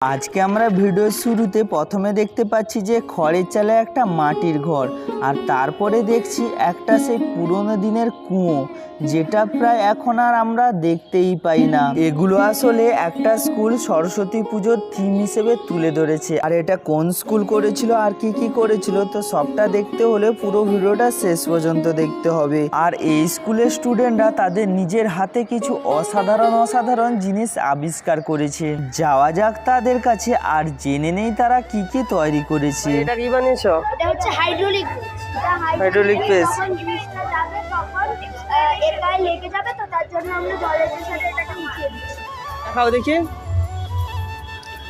আজকে আমরা ভিডিওর শুরুতে প্রথমে দেখতে পাচ্ছি যে খড়ের চালে একটা মাটির ঘর, আর তারপরে দেখছি একটা সেই পুরনো দিনের কুয়ো, যেটা প্রায় এখন আর আমরা দেখতেই পাই না। এগুলো আসলে একটা স্কুল সরস্বতী পুজোর থিম হিসেবে তুলে ধরেছে। আর এটা কোন স্কুল করেছিল আর কি কি করেছিল, তো সবটা দেখতে হলে পুরো ভিডিওটা শেষ পর্যন্ত দেখতে হবে। আর এই স্কুলের স্টুডেন্টরা তাদের নিজের হাতে কিছু অসাধারণ অসাধারণ জিনিস আবিষ্কার করেছে। যাওয়া যাক তাদের কাছে আর জেনে নেই তারা কি কি তৈরি করেছে। এটা কি বানিয়েছো? এটা হচ্ছে হাইড্রোলিক যাবে তখন আহ, লেগে যাবে তো তার জন্য আমরা জলের সাথে এটাকে মিশিয়ে দিচ্ছি। দেখাও দেখি।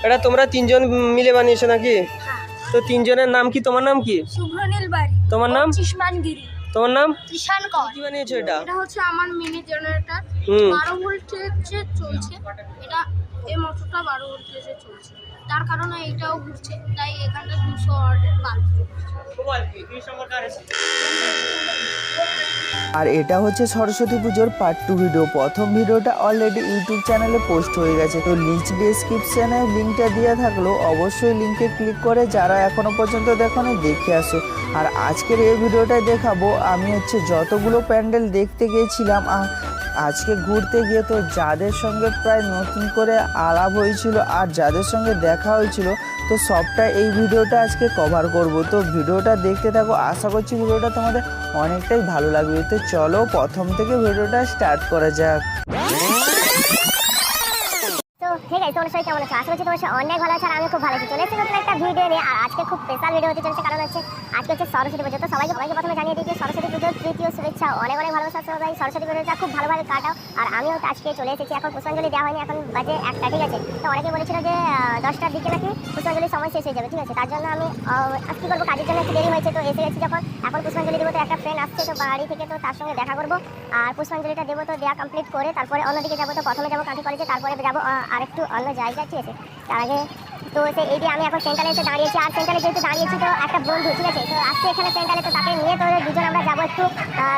এটা তোমরা তিনজন মিলে বানিয়েছো নাকি? তো তিনজনের নাম কি? তোমার নাম কি? শুভ্রনীল বাড়ি। তোমার নাম? চিসমানগিরি তোমার নাম? কিষান কর। কি বানিয়েছো এটা? এটা হচ্ছে আমার মিনি জেনারেটর হুম। বারো ভোল্টেজে চলছে এটা এই মোটরটা বারো ভোল্টেজে চলছে। তার কারণে এটাও ঘুরছে তাই এখানটা দুশো বাল্ব আর এটা হচ্ছে সরস্বতী পুজোর পার্ট টু ভিডিও প্রথম ভিডিওটা অলরেডি ইউটিউব চ্যানেলে পোস্ট হয়ে গেছে। তো নিচ ডেসক্রিপশানে লিঙ্কটা দেওয়া থাকল। অবশ্যই লিঙ্কে ক্লিক করে যারা এখনও পর্যন্ত দেখোনি দেখে আসো। আর আজকের এই ভিডিওটায় দেখাবো আমি হচ্ছে যতগুলো প্যান্ডেল দেখতে গিয়েছিলাম আজকে ঘুরতে গিয়ে তো যাদের সঙ্গে প্রায় নতুন করে আলাপ হয়েছিল আর যাদের সঙ্গে দেখা হয়েছিল, তো সবটা এই ভিডিওটা আজকে কভার করব। তো ভিডিওটা দেখতে থাকো, আশা করছি ভিডিওটা তোমাদের অনেকটাই ভালো লাগবে। তো চলো প্রথম থেকে ভিডিওটা স্টার্ট করা যাক। সবাই কেমন আছো? আশা করছি তোমার সবাই অনেক ভালো আছে আর আমি খুব ভালো আছি। চলে এসেছি নতুন একটা ভিডিও নিয়ে। আর আজকে খুব স্পেশাল ভিডিও হতে চলেছে কারণ হচ্ছে আজকে হচ্ছে সরস্বতী পুজো। তো সবাইকে সবাইকে প্রথমে জানিয়ে যে সরস্বতী পুজোর তৃতীয় শুভেচ্ছা অনেক অনেক ভালোবাসা সবাই। সরস্বতী পুজোটা খুব ভালোভাবে কাটাও। আর আমিও আজকে চলে এসেছি। এখন পুষ্পাঞ্জলি দেওয়া হয়নি এখন বাজে একটা ঠিক আছে? তো অনেকে বলেছিল যে দশটার দিকে নাকি পুষ্পাঞ্জলির সময় শেষ হয়ে যাবে ঠিক আছে? তার জন্য আমি আহ, আজ কী করব কাজের জন্য একটু দেরি হয়েছে তো এসে গেছি যখন। এখন পুষ্পাঞ্জলি দেবো তো একটা ফ্রেন্ড আসছে তো বাড়ি থেকে তো তার সঙ্গে দেখা করব। আর পুষ্পাঞ্জলিটা দেবো তো দেওয়া কমপ্লিট করে তারপরে অন্যদিকে যাব তো প্রথমে যাব কাঁথি কলেজে তারপরে যাব আরেকটু অন্য জায়গায়, ঠিক আছে? তার তো সে এই আমি এখন সেন্টারে এসে দাঁড়িয়েছি, আর সেন্টারে যেহেতু দাঁড়িয়েছি তো একটা বন্ধু, ঠিক আছে? তো আসছে এখানে সেন্টারে তো তাকে নিয়ে তো দুজন আমরা যাব একটু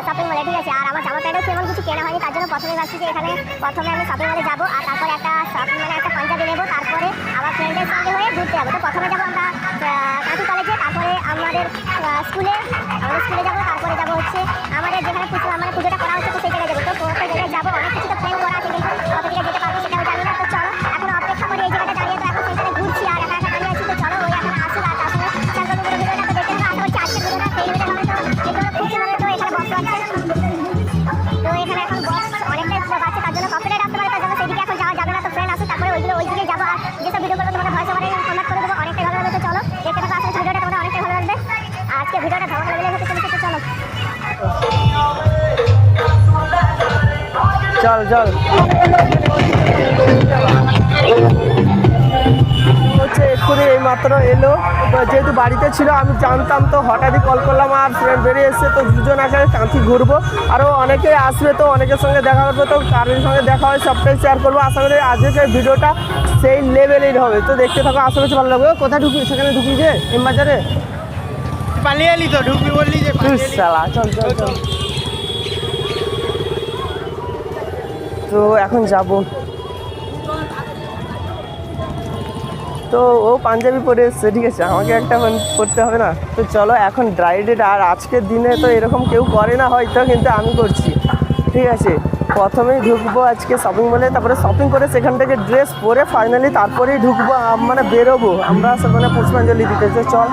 শপিং মলে ঠিক আছে? আর আমার জামা প্যান্টও তেমন কিছু কেনা হয়নি, তার জন্য প্রথমে ভাবছি যে এখানে প্রথমে আমি শপিং মলে যাব, আর তারপরে একটা শপিং মানে একটা পাঞ্জাবি নেব, তারপরে আমার ফ্রেন্ডের সঙ্গে হয়ে ঘুরতে যাব। তো প্রথমে যাব আমরা কাঁথি কলেজে তারপরে আমাদের স্কুলে আমাদের স্কুলে যাব, তারপরে যাব হচ্ছে আমাদের যেখানে পুজো আমাদের পুজোটা করা হচ্ছে, তো সেই চল চল। হচ্ছে এক্ষুনি এই মাত্র এলো। যেহেতু বাড়িতে ছিল আমি জানতাম তো হঠাৎই কল করলাম আর বেরিয়ে এসছে তো দুজন আগে কাঁথি ঘুরবো। আরও অনেকেই আসবে তো অনেকের সঙ্গে দেখা করব তো কারোর সঙ্গে দেখা হয় সবটাই শেয়ার করব। আশা করি আজকের ভিডিওটা সেই লেভেলের হবে। তো দেখতে থাকো আশা করছি ভালো লাগবে। কোথায় ঢুকি সেখানে ঢুকি যে এম বাজারে? পালিয়ে এলি তো ঢুকবি বললি যে চল চল চল। তো এখন যাব। তো ও পাঞ্জাবি পরে এসছে, ঠিক আছে? আমাকে একটা মান- পরতে হবে না। তো চলো, এখন ড্রাই ডেট আর আজকের দিনে তো এরকম কেউ করে না হয়তো, কিন্তু আমি করছি। ঠিক আছে? প্রথমেই ঢুকবো আজকে শপিং মলে তারপরে শপিং করে সেখান থেকে ড্রেস পরে ফাইনালি তারপরেই ঢুকবো মানে বেরোবো। আমরা সেখানে পুষ্পাঞ্জলি দিতে চল।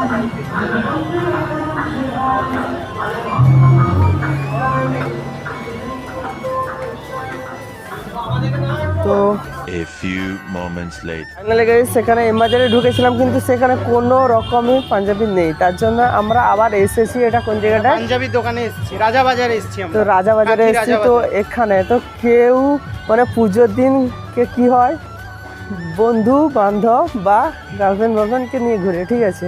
তো A few moments later. Finally গাড়ি সেখানে এমবাজারে ঢুকেছিলাম কিন্তু সেখানে কোনো রকমই পাঞ্জাবি নেই। তার জন্য আমরা আবার এসেছি এটা কোন জায়গাটা? পাঞ্জাবি দোকানে এসেছি রাজা বাজারে এসেছি তো আমরা রাজা বাজারে এসেছি তো এখানে। তো কেউ মানে পুজোর দিন কে কি হয়? বন্ধু বান্ধব বা গার্লফ্রেন্ড বয়ফ্রেন্ডকে নিয়ে ঘুরে ঠিক আছে?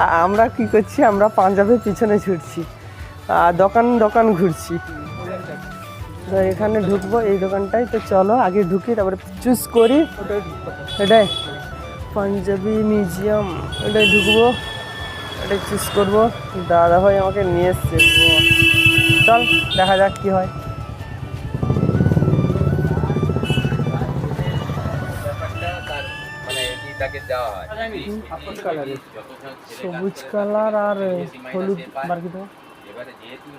আর আমরা কি করছি? আমরা পাঞ্জাবের পিছনে ছুটছি। আর দোকান দোকান ঘুরছি। তো এখানে ঢুকবো এই দোকানটাই। তো চলো আগে ঢুকি তারপরে চুজ করি। এটাই পাঞ্জাবি মিউজিয়াম এটাই ঢুকবো এটাই চুজ করব। দাদা ভাই আমাকে নিয়ে এসছে। চল দেখা যাক কি হয়। মানে সবুজ কালার আর হলুদ মার্কিত এবারে যেহেতু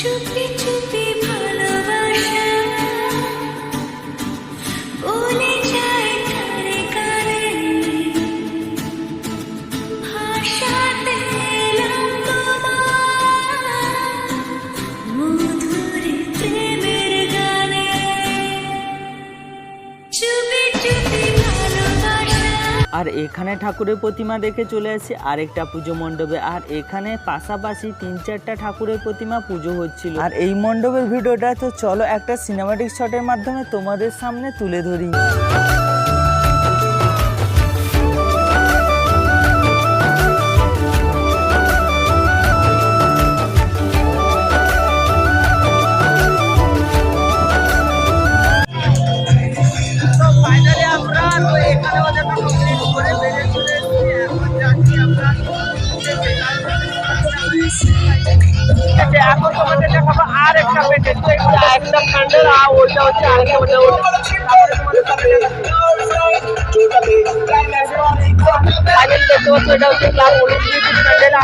সেটি রয় এখানে ঠাকুরের প্রতিমা দেখে চলে আসি, আরেকটা পুজো মণ্ডপে। আর এখানে পাশাপাশি তিন চারটা ঠাকুরের প্রতিমা পুজো হচ্ছিল। আর এই মণ্ডপের ভিডিওটা তো চলো একটা সিনেমাটিক শটের মাধ্যমে তোমাদের সামনে তুলে ধরি। এখন তোমাদের দেখাবো আর একটা এটা একটা প্যান্ডেল আর ওইটা হচ্ছে আরেকটা ওটা ফাইনালি দেখতে পাচ্ছ, এটা হচ্ছে ক্লাব অলিম্পিক প্যান্ডেল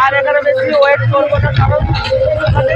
আর এখানে বেশি ওয়েট করব না, কারণ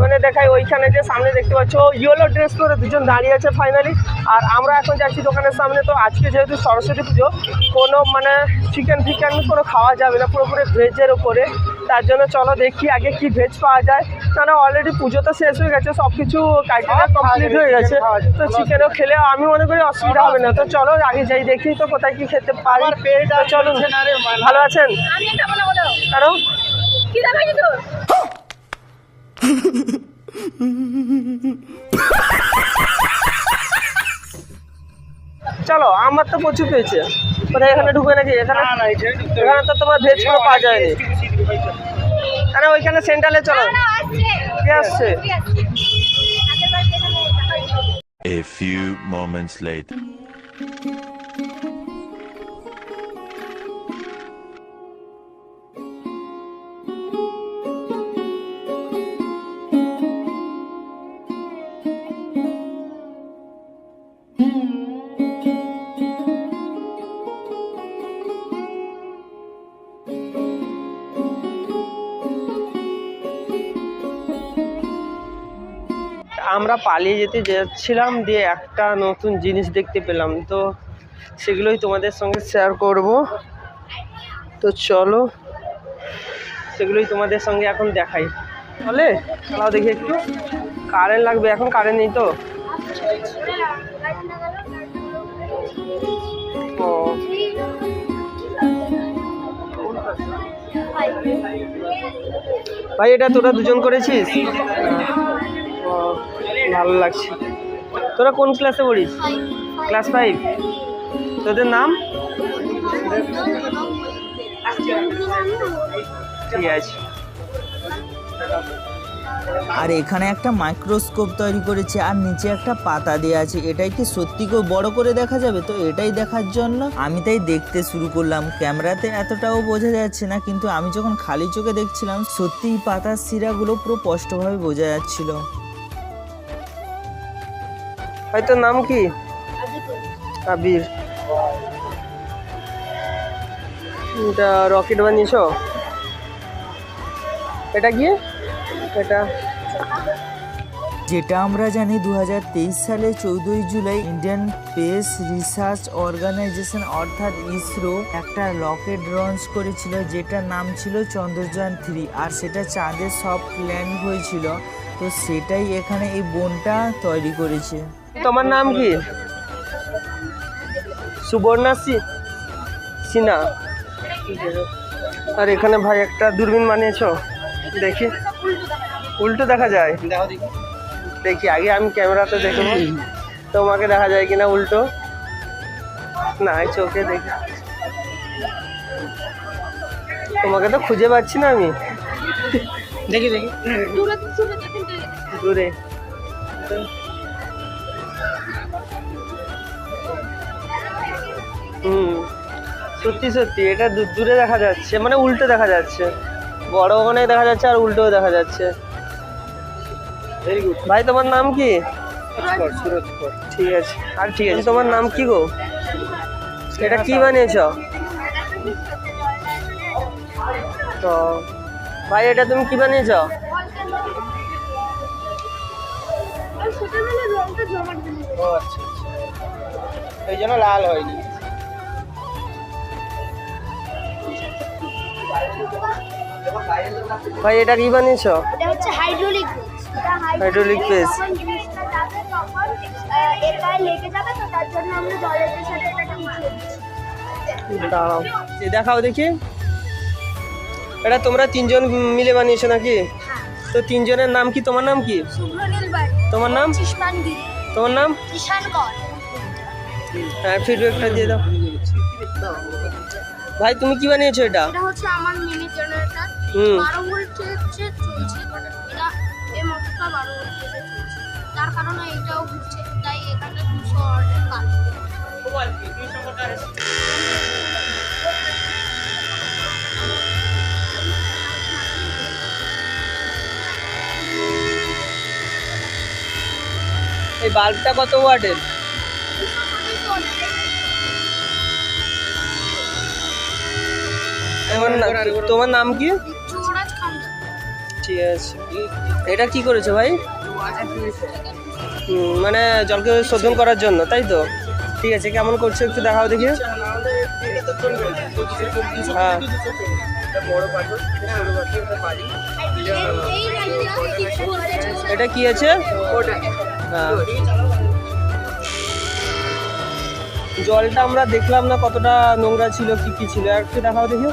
মানে দেখাই ওইখানে যে সামনে দেখতে পাচ্ছ ইয়েলো ড্রেস পরে দুজন দাঁড়িয়ে আছে ফাইনালি আর আমরা এখন যাচ্ছি দোকানের সামনে তো আজকে যেহেতু সরস্বতী পুজো কোনো মানে চিকেন ফিকেন কোনো খাওয়া যাবে না পুরোপুরি ভেজের ওপরে তার জন্য চলো দেখি আগে কি ভেজ পাওয়া যায়। না অলরেডি পুজো তো শেষ হয়ে গেছে সব কিছু ক্রাইটেরিয়া কমপ্লিট হয়ে গেছে। তো চিকেনও খেলে আমি মনে করি অসুবিধা হবে না। তো চলো আগে যাই দেখি তো কোথায় কি খেতে পারি। তো চলুন ভালো আছেন? কারণ? চলো আমার তো প্রচুর পেয়েছে। কোথায় এখানে ঢুকে নাকি? এখানে এখানে তো তোমার ভেজ কোনো পাওয়া যায়নি। আরে ওইখানে সেন্টারে চলো। কে আসছে? A few moments later. আমরা পালিয়ে যেতে যাচ্ছিলাম, দিয়ে একটা নতুন জিনিস দেখতে পেলাম। তো সেগুলোই তোমাদের সঙ্গে শেয়ার করব। তো চলো, সেগুলোই তোমাদের সঙ্গে এখন দেখাই। বলে চালাও দেখি একটু। কারেন্ট লাগবে, এখন কারেন্ট নেই তো? ও। ভাই, এটা তোরা দুজন করেছিস? ও। ভালো লাগছে। তোরা কোন ক্লাসে পড়িস? ক্লাস ফাইভ তোদের নাম? ঠিক আছে। আর এখানে একটা মাইক্রোস্কোপ তৈরি করেছে, আর নিচে একটা পাতা দেওয়া আছে। এটাই কি সত্যি করে বড় করে দেখা যাবে? তো এটাই দেখার জন্য আমি তাই দেখতে শুরু করলাম। ক্যামেরাতে এতটাও বোঝা যাচ্ছে না, কিন্তু আমি যখন খালি চোখে দেখছিলাম, সত্যিই পাতার শিরাগুলো পুরো স্পষ্টভাবে বোঝা যাচ্ছিল। ভাই তোর নাম কি? আবির। এটা রকেট বানিয়েছো? এটা কি? এটা? যেটা আমরা জানি দু হাজার তেইশ সালে চৌদ্দই July Indian space research organisation অর্থাৎ ইসরো একটা রকেট লঞ্চ করেছিল, যেটার নাম ছিল চন্দ্রযান থ্রি। আর সেটা চাঁদের সব প্ল্যান হয়েছিল, তো সেটাই এখানে এই বোনটা তৈরি করেছে। তোমার নাম কি? সুবর্ণা সি সিনহা। আর এখানে ভাই একটা দূরবীন বানিয়েছো। দেখি। উল্টো দেখা যায়। দেখি আগে আমি ক্যামেরাতে দেখব তোমাকে দেখা যায় কিনা উল্টো? না এই চোখে দেখি। তোমাকে তো খুঁজে পাচ্ছি না আমি। দেখি দেখি। দূরে। হুম। সত্যি সত্যি এটা দূরে দেখা যাচ্ছে মানে উল্টো দেখা যাচ্ছে। বড় ওখানে দেখা যাচ্ছে আর উল্টোও দেখা যাচ্ছে। ভাই তোমার নাম কি? ঠিক আছে। আর ঠিক আছে তোমার নাম কি গো? এটা কি বানিয়েছ? তো ভাই এটা তুমি কি বানিয়েছ? আর সেটা মানে রংটা জমাট দিল ও আচ্ছা আচ্ছা। এই জন্য লাল হয়নি। ভাই এটা কি বানিয়েছ? এটা হচ্ছে হাইড্রোলিক যাবে তখন এর গায়ে লেগে যাবে তো তার জন্য আমরা জলের সাথে এটাকে মিশিয়ে দাঁড়াও। দেখাও দেখি। এটা তোমরা তিনজন মিলে বানিয়েছো নাকি? তো তিনজনের নাম কি? তোমার নাম কি? তোমার নাম? তোমার নাম? হ্যাঁ ফিডব্যাকটা দিয়ে দাও। ভাই তুমি কি বানিয়েছো এটা? এটা হচ্ছে আমার মিনি জেনারেটর হুম। বারো ভোল্টে হচ্ছে চলছে এটা এই মোটরটা বারো ভোল্টে চলছে। তার কারণে এটাও ঘুরছে তাই এখানে দুশো ওয়াটের কাজ এই বাল্বটা কত ওয়াটের? তোমার তোমার নাম কি? ঠিক আছে। এটা কি করেছ ভাই? মানে জলকে শোধন করার জন্য তাই তো? ঠিক আছে কেমন করছ একটু দেখাও দেখি। হ্যাঁ। এটা কি আছে? হ্যাঁ। জলটা আমরা দেখলাম না কতটা নোংরা ছিল কি কি ছিল। একটু দেখাও দেখি।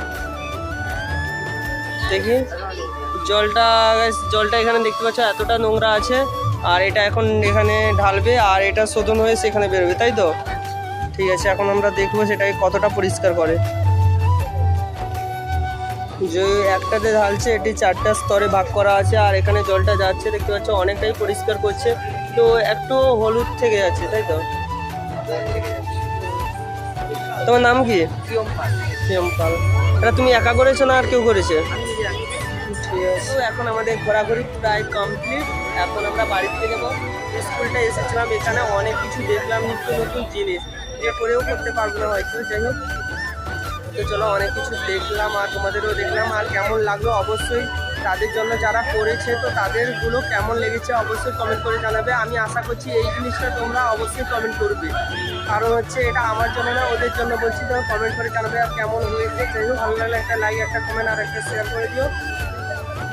দেখি। জলটা জলটা এখানে দেখতে পাচ্ছ এতটা নোংরা আছে। আর এটা এখন এখানে ঢালবে আর এটা শোধন হয়ে সেখানে বেরোবে তাই তো? ঠিক আছে এখন আমরা দেখব সেটাকে কতটা পরিষ্কার করে। যে একটাতে ঢালছে এটি চারটা স্তরে ভাগ করা আছে আর এখানে জলটা যাচ্ছে দেখতে পাচ্ছ অনেকটাই পরিষ্কার করছে। তো একটু হলুদ থেকে যাচ্ছে তাই তো? তোমার নাম কি? প্রিয়ম পাল। এটা তুমি একা করেছ না আর কেউ করেছে? তো এখন আমাদের ঘোরাঘুরি প্রায় কমপ্লিট এখন আমরা বাড়িতে যাব। স্কুলটা এসেছিলাম এখানে অনেক কিছু দেখলাম, নিত্য নতুন জিনিস। যে করেও করতে পারব না হয়তো, যাই হোক। তো চলো, অনেক কিছু দেখলাম আর তোমাদেরও দেখলাম। আর কেমন লাগল? অবশ্যই তাদের জন্য যারা করেছে, তো তাদেরগুলো কেমন লেগেছে অবশ্যই কমেন্ট করে জানাবে। আমি আশা করছি এই জিনিসটা তোমরা অবশ্যই কমেন্ট করবে। কারণ হচ্ছে এটা আমার জন্য না, ওদের জন্য বলছি তোমরা কমেন্ট করে জানাবে আর কেমন হয়েছে। যাই হোক, ভালো লাগলে একটা লাইক একটা কমেন্ট আর একটা শেয়ার করে দিও।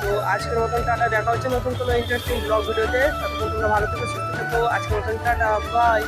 তো আজকের মতন টাটা, দেখা হচ্ছে নতুন কোনো ইন্টারেস্টিং ব্লগ ভিডিওতে। ততক্ষণ তোমরা ভালো থেকো, সুস্থ থেকো। আজকের মতন টাটা বাই